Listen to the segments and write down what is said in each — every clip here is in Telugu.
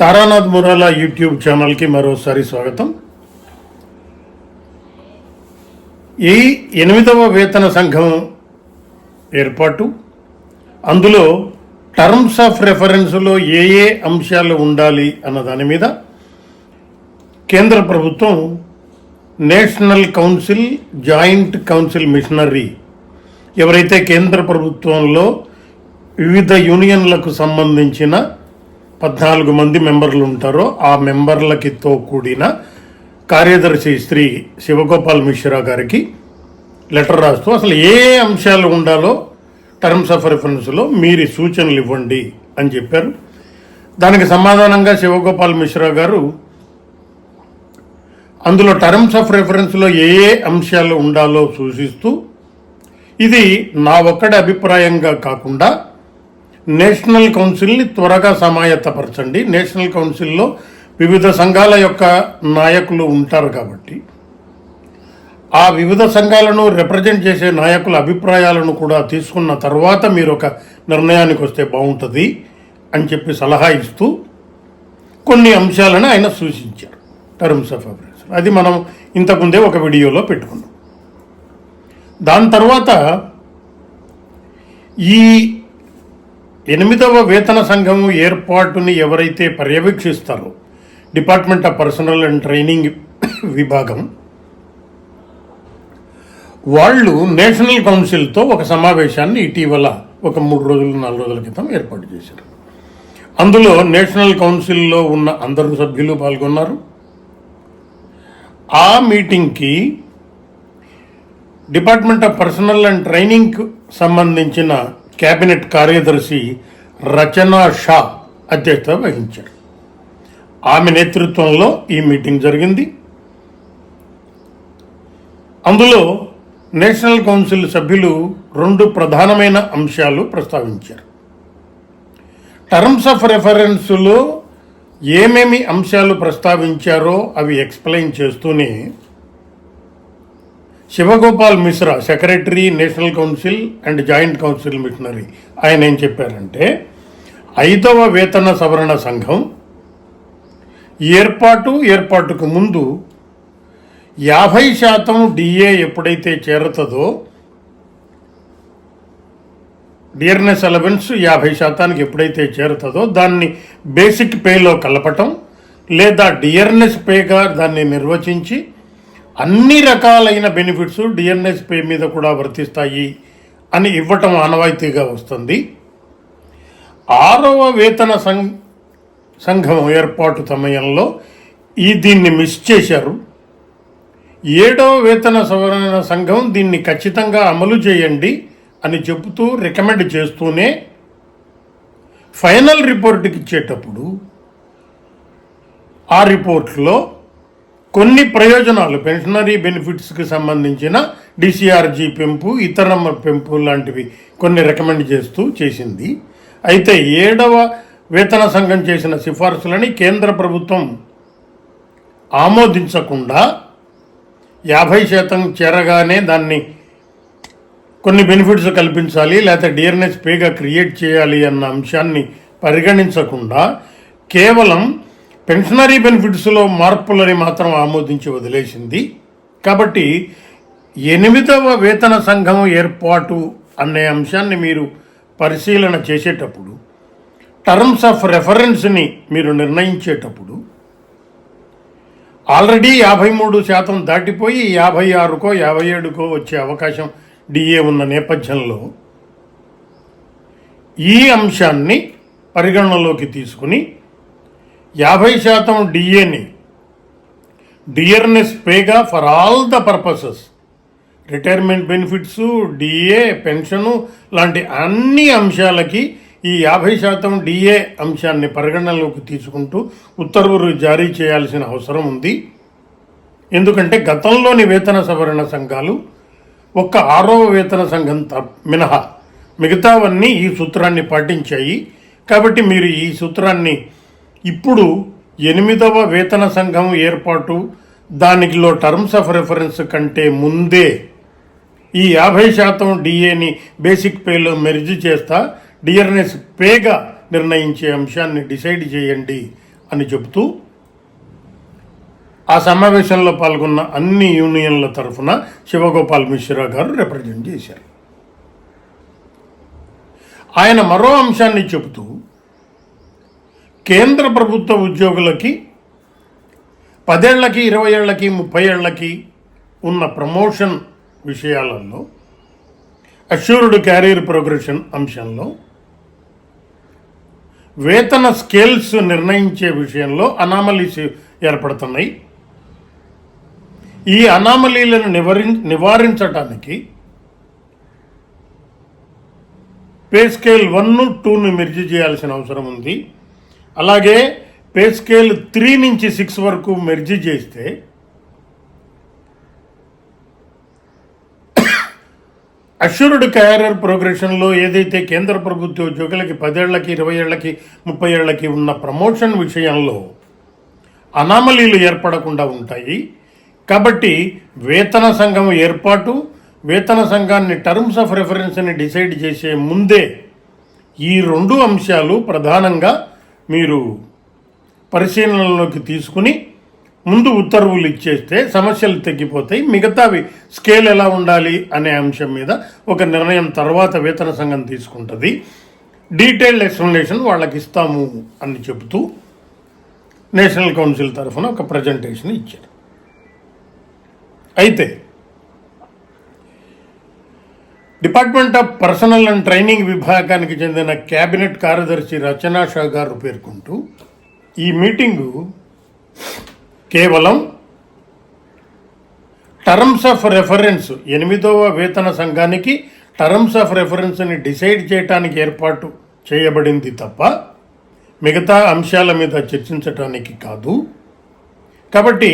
తారానాథ్ మురాలా యూట్యూబ్ ఛానల్కి మరోసారి స్వాగతం. ఈ ఎనిమిదవ వేతన సంఘం ఏర్పాటు. అందులో టర్మ్స్ ఆఫ్ రెఫరెన్స్లో ఏ ఏ అంశాలు ఉండాలి అన్న దాని మీద కేంద్ర ప్రభుత్వం national council joint council machinery ఎవరైతే కేంద్ర ప్రభుత్వంలో వివిధ యూనియన్లకు సంబంధించిన పద్నాలుగు మంది మెంబర్లు ఉంటారో ఆ మెంబర్లకితో కూడిన కార్యదర్శి శ్రీ శివగోపాల్ మిశ్రా గారికి లెటర్ రాస్తూ అసలు ఏ అంశాలు ఉండాలో టర్మ్స్ ఆఫ్ రెఫరెన్స్లో మీరు సూచనలు ఇవ్వండి అని చెప్పారు. దానికి సమాధానంగా శివగోపాల్ మిశ్రా గారు అందులో టర్మ్స్ ఆఫ్ రెఫరెన్స్లో ఏ ఏ అంశాలు ఉండాలో సూచిస్తూ ఇది నా ఒక్కడి అభిప్రాయంగా కాకుండా నేషనల్ కౌన్సిల్ని త్వరగా సమాయత్తపరచండి. నేషనల్ కౌన్సిల్లో వివిధ సంఘాల యొక్క నాయకులు ఉంటారు కాబట్టి. ఆ వివిధ సంఘాలను రిప్రజెంట్ చేసే నాయకుల అభిప్రాయాలను కూడా తీసుకున్న తర్వాత మీరు ఒక నిర్ణయానికి వస్తే బాగుంటుంది అని చెప్పి సలహా ఇస్తూ కొన్ని అంశాలను ఆయన సూచించారు. టర్మ్స్ ఆఫ్ అఫరెన్స్ అది మనం ఇంతకుముందే ఒక వీడియోలో పెట్టుకున్నాం. దాని తర్వాత ఈ ఎనిమిదవ వేతన సంఘం ఏర్పాటుని ఎవరైతే పర్యవేక్షిస్తారో department of personnel and training విభాగం వాళ్ళు నేషనల్ కౌన్సిల్తో ఒక సమావేశాన్ని ఇటీవల ఒక మూడు రోజులు నాలుగు రోజుల క్రితం ఏర్పాటు చేశారు. అందులో నేషనల్ కౌన్సిల్లో ఉన్న అందరు సభ్యులు పాల్గొన్నారు. ఆ మీటింగ్కి department of personnel and training సంబంధించిన కేబినెట్ కార్యదర్శి రచనా షా అధ్యక్షత వహించారు. ఆమె నేతృత్వంలో ఈ మీటింగ్ జరిగింది. అందులో నేషనల్ కౌన్సిల్ సభ్యులు రెండు ప్రధానమైన అంశాలు ప్రస్తావించారు. టర్మ్స్ ఆఫ్ రెఫరెన్స్లో ఏమేమి అంశాలు ప్రస్తావించారో అవి ఎక్స్ప్లెయిన్ చేస్తూనే Shivgopal Mishra secretary national council and joint council machinery. ఆయన ఏం చెప్పారంటే ఐదవ వేతన సవరణ సంఘం ఏర్పాటు ఏర్పాటుకు ముందు యాభై శాతం డిఏ ఎప్పుడైతే చేరుతుందో డియర్నెస్ అలవెన్స్ యాభై శాతానికి ఎప్పుడైతే చేరుతుందో దాన్ని బేసిక్ పేలో కలపటం లేదా డియర్నెస్ పేగా దాన్ని నిర్వచించి అన్ని రకాలైన బెనిఫిట్స్ డిఎన్ఎస్ పే మీద కూడా వర్తిస్తాయి అని ఇవ్వటం ఆనవాయితీగా వస్తుంది. ఆరవ వేతన సం సంఘం ఏర్పాటు సమయంలో ఈ దీన్ని మిస్ చేశారు. ఏడవ వేతన సవరణ సంఘం దీన్ని ఖచ్చితంగా అమలు చేయండి అని చెబుతూ రికమెండ్ చేస్తూనే ఫైనల్ రిపోర్ట్కి ఇచ్చేటప్పుడు ఆ రిపోర్ట్లో కొన్ని ప్రయోజనాలు పెన్షనరీ బెనిఫిట్స్కి సంబంధించిన డిసిఆర్జీ పెంపు ఇతర పెంపు లాంటివి కొన్ని రికమెండ్ చేస్తూ చేసింది. అయితే ఏడవ వేతన సంఘం చేసిన సిఫార్సులని కేంద్ర ప్రభుత్వం ఆమోదించకుండా యాభై శాతం చేరగానే దాన్ని కొన్ని బెనిఫిట్స్ కల్పించాలి లేకపోతే డిఆర్ఎన్ఎస్ పేగా క్రియేట్ చేయాలి అన్న అంశాన్ని పరిగణించకుండా కేవలం పెన్షనరీ బెనిఫిట్స్లో మార్పులని మాత్రం ఆమోదించి వదిలేసింది. కాబట్టి ఎనిమిదవ వేతన సంఘం ఏర్పాటు అనే అంశాన్ని మీరు పరిశీలన చేసేటప్పుడు టర్మ్స్ ఆఫ్ రెఫరెన్స్ని మీరు నిర్ణయించేటప్పుడు ఆల్రెడీ యాభై మూడు శాతం దాటిపోయి యాభై ఆరుకో యాభై ఏడుకో వచ్చే అవకాశం డిఏ ఉన్న నేపథ్యంలో ఈ అంశాన్ని పరిగణనలోకి తీసుకుని యాభై శాతం డిఏని dearness పేగా for all the purposes. Retirement benefits DA pension లాంటి అన్ని అంశాలకి ఈ యాభై శాతం డిఏ అంశాన్ని పరిగణనలోకి తీసుకుంటూ ఉత్తర్వులు జారీ చేయాల్సిన అవసరం ఉంది. ఎందుకంటే గతంలోని వేతన సవరణ సంఘాలు ఒక్క ఆరవ వేతన సంఘం త- మినహా మిగతావన్నీ ఈ సూత్రాన్ని పాటించాయి. కాబట్టి మీరు ఈ సూత్రాన్ని ఇప్పుడు ఎనిమిదవ వేతన సంఘం ఏర్పాటు. దానిలో టర్మ్స్ ఆఫ్ రెఫరెన్స్ కంటే ముందే ఈ యాభై శాతం డిఏని బేసిక్ పేలో మెర్జ్ చేస్తా డిఆర్ఎన్ఎస్ పేగా నిర్ణయించే అంశాన్ని డిసైడ్ చేయండి అని చెబుతూ ఆ సమావేశంలో పాల్గొన్న అన్ని యూనియన్ల తరఫున శివగోపాల్ మిశ్రా గారు రిప్రజెంట్ చేశారు. ఆయన మరో అంశాన్ని చెబుతూ కేంద్ర ప్రభుత్వ ఉద్యోగులకి పదేళ్ళకి ఇరవై ఏళ్ళకి ముప్పై ఏళ్ళకి ఉన్న ప్రమోషన్ విషయాలలో అష్యూర్డ్ క్యారియర్ ప్రోగ్రెషన్ అంశంలో వేతన స్కేల్స్ నిర్ణయించే విషయంలో అనామలీస్ ఏర్పడుతున్నాయి. ఈ అనామలీలను నివారి నివారించటానికి పే స్కేల్ వన్ టూను మిర్జి చేయాల్సిన అవసరం ఉంది. అలాగే పే స్కేల్ త్రీ నుంచి సిక్స్ వరకు మెర్జీ చేస్తే అష్యూర్డ్ క్యారియర్ ప్రోగ్రెషన్లో ఏదైతే కేంద్ర ప్రభుత్వ ఉద్యోగులకి పదేళ్ళకి ఇరవై ఏళ్ళకి ముప్పై ఏళ్ళకి ఉన్న ప్రమోషన్ విషయంలో అనామలీలు ఏర్పడకుండా ఉంటాయి. కాబట్టి వేతన సంఘం ఏర్పాటు వేతన సంఘాన్ని టర్మ్స్ ఆఫ్ రెఫరెన్స్ని డిసైడ్ చేసే ముందే ఈ రెండు అంశాలు ప్రధానంగా మీరు పరిశీలనలోకి తీసుకుని ముందు ఉత్తర్వులు ఇచ్చేస్తే సమస్యలు తగ్గిపోతాయి. మిగతావి స్కేల్ ఎలా ఉండాలి అనే అంశం మీద ఒక నిర్ణయం తర్వాత వేతన సంఘం తీసుకుంటుంది. డీటెయిల్డ్ ఎక్స్ప్లెనేషన్ వాళ్ళకి ఇస్తాము అని చెబుతూ నేషనల్ కౌన్సిల్ తరఫున ఒక ప్రజెంటేషన్ ఇచ్చారు. అయితే department of personnel and training విభాగానికి చెందిన కేబినెట్ కార్యదర్శి రచనా షా గారు పేర్కొంటూ ఈ మీటింగు కేవలం టర్మ్స్ ఆఫ్ రెఫరెన్స్ ఎనిమిదవ వేతన సంఘానికి టర్మ్స్ ఆఫ్ రెఫరెన్స్ని డిసైడ్ చేయడానికి ఏర్పాటు చేయబడింది తప్ప మిగతా అంశాల మీద చర్చించటానికి కాదు. కాబట్టి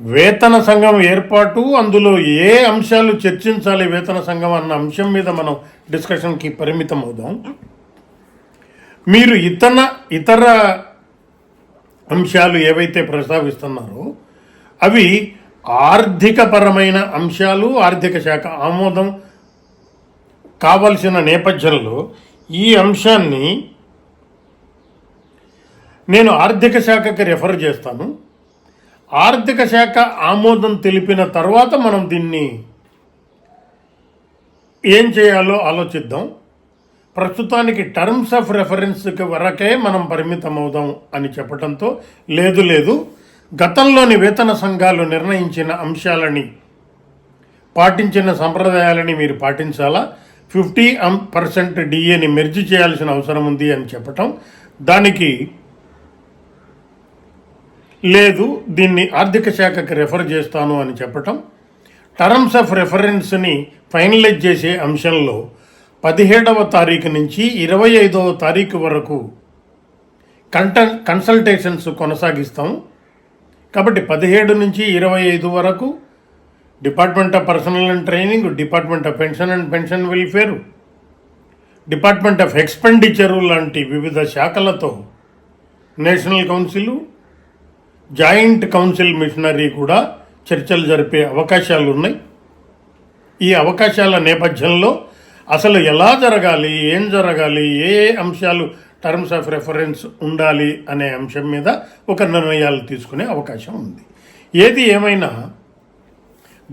వేతన సంఘం ఏర్పాటు అందులో ఏ అంశాలు చర్చించాలి వేతన సంఘం అన్న అంశం మీద మనం డిస్కషన్కి పరిమితం అవుదాం మీరు ఇతర ఇతర అంశాలు ఏవైతే ప్రస్తావిస్తున్నారో అవి ఆర్థికపరమైన అంశాలు ఆర్థిక శాఖ ఆమోదం కావలసిన నేపథ్యంలో ఈ అంశాన్ని నేను ఆర్థిక శాఖకి రెఫర్ చేస్తాను. ఆర్థిక శాఖ ఆమోదం తెలిపిన తర్వాత మనం దీన్ని ఏం చేయాలో ఆలోచిద్దాం. ప్రస్తుతానికి టర్మ్స్ ఆఫ్ రెఫరెన్స్కి వరకే మనం పరిమితం అవుదాం అని చెప్పడంతో లేదు లేదు. గతంలోని వేతన సంఘాలు నిర్ణయించిన అంశాలని పాటించిన సంప్రదాయాలని మీరు పాటించాలా? ఫిఫ్టీ పర్సెంట్ డిఏని మెర్జి చేయాల్సిన అవసరం ఉంది అని చెప్పటం. దానికి లేదు దీన్ని ఆర్థిక శాఖకి రెఫర్ చేస్తాను అని చెప్పటం టర్మ్స్ ఆఫ్ రెఫరెన్స్ని ఫైనలైజ్ చేసే అంశంలో పదిహేడవ తారీఖు నుంచి ఇరవై ఐదవ తారీఖు వరకు కంట కన్సల్టేషన్స్ కొనసాగిస్తాం. కాబట్టి పదిహేడు నుంచి ఇరవై ఐదు వరకు department of personnel and training department of pension and pension welfare department of expenditure లాంటి వివిధ శాఖలతో national council joint council machinery కూడా చర్చలు జరిపే అవకాశాలు ఉన్నాయి ఈ అవకాశాల నేపథ్యంలో అసలు ఎలా జరగాలి ఏం జరగాలి ఏ ఏ అంశాలు టర్మ్స్ ఆఫ్ రెఫరెన్స్ ఉండాలి అనే అంశం మీద ఒక నిర్ణయాలు తీసుకునే అవకాశం ఉంది. ఏది ఏమైనా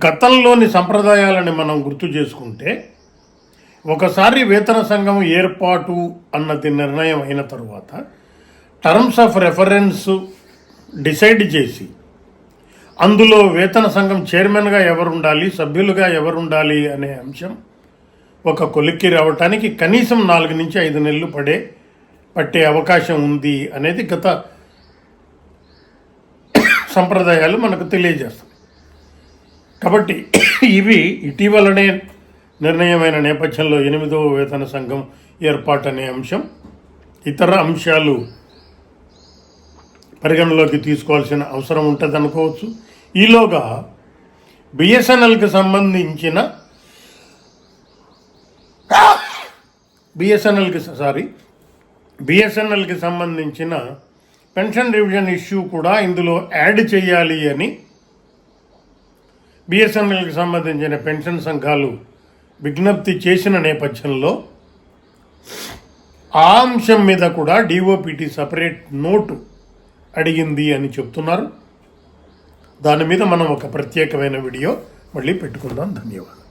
గతంలోని సంప్రదాయాలని మనం గుర్తు చేసుకుంటే ఒకసారి వేతన సంఘం ఏర్పాటు అన్నది నిర్ణయం అయిన తరువాత టర్మ్స్ ఆఫ్ రెఫరెన్స్ డిసైడ్ చేసి అందులో వేతన సంఘం చైర్మన్గా ఎవరు ఉండాలి సభ్యులుగా ఎవరు ఉండాలి అనే అంశం ఒక కొలిక్కి రావటానికి కనీసం నాలుగు నుంచి ఐదు నెలలు పడే పట్టే అవకాశం ఉంది అనేది గత సంప్రదాయాలు మనకు తెలియజేస్తాయి. కాబట్టి ఇవి ఇటీవలనే నిర్ణయమైన నేపథ్యంలో ఎనిమిదవ వేతన సంఘం ఏర్పాటు అనే అంశం. ఇతర అంశాలు పరిగణలోకి తీసుకోవాల్సిన అవసరం ఉంటుంది అనుకోవచ్చు. ఈలోగా బిఎస్ఎన్ఎల్కి సంబంధించిన బిఎస్ఎన్ఎల్కి సారీ బిఎస్ఎన్ఎల్కి సంబంధించిన పెన్షన్ రివిజన్ ఇష్యూ కూడా ఇందులో యాడ్ చేయాలి అని బిఎస్ఎన్ఎల్కి సంబంధించిన పెన్షన్ సంఘాలు విజ్ఞప్తి చేసిన నేపథ్యంలో ఆ అంశం మీద కూడా డిఓపిటి సపరేట్ నోటు అడిగింది అని చెప్తున్నారు. దాని మీద మనం ఒక ప్రత్యేకమైన వీడియో మళ్ళీ పెట్టుకుందాం. ధన్యవాదాలు.